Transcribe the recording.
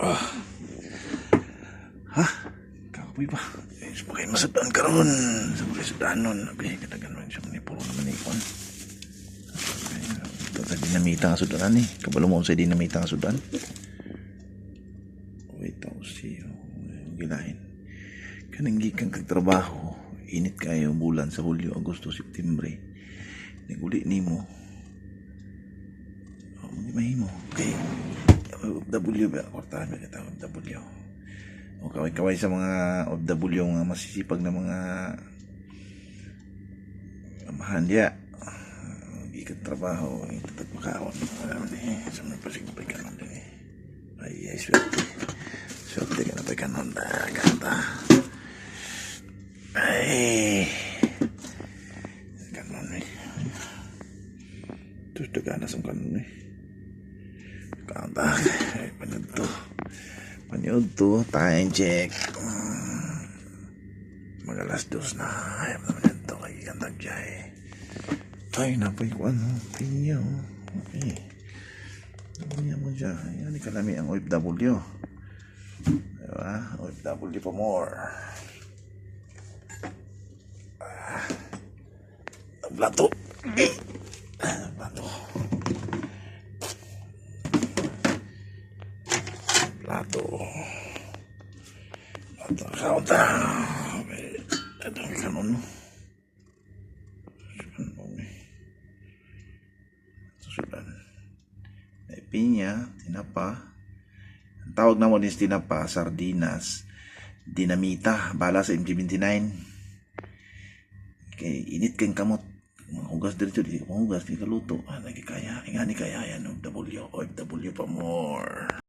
Ah. Ha? Kakapoy ba? Eh, sa mga masudan ka ron. Sa mga sudan nun. Abi, katagan mo siya manipuro naman ikon. Ito sa dinamita nga sudan eh. Kabalo mo sa dinamita nga sudan. Wait, ako siya. Gilahin. Kanang gikan kag trabaho. Init kayo bulan sa Hulyo, Agosto, Septembre. Naguli ni mo. OFW ba? Kwartahan ba kita OFW? O kaway-kaway sa mga OFW nga masisipag na mga amahan diya. Ikat trabaho, itatag makaon. Alam ni, sa mga pasigpay ka nun din eh. Ay, ay, swerte. Swerte ka na pa kanon da, kanta. Ay. Kanon eh. Terus teganas ang kanon eh. Kanta. Ay, panood to. Panood to. Time check. Mag dos na. Ayaw naman ito. Kay kantag jay. Ay, napay ko ano. Pinya oh. Okay. Pinya mo siya. Yan, ikalami ang OFW. Diba? OFW pa more. Ah. Plato. Ah, Plato. Plato. Plato. Kaunta. Ito ang kanon. Kanon eh. Susulan. May pinya, tinapa. Ang tawag na mo din sa tinapa, sardinas, dinamita, bala sa MG29. Kay init kang kamot. Hugas dito, di hugas, di kaluto. Ah, nagkikaya. Nga ni kaya yan, OFW, OFW pa more.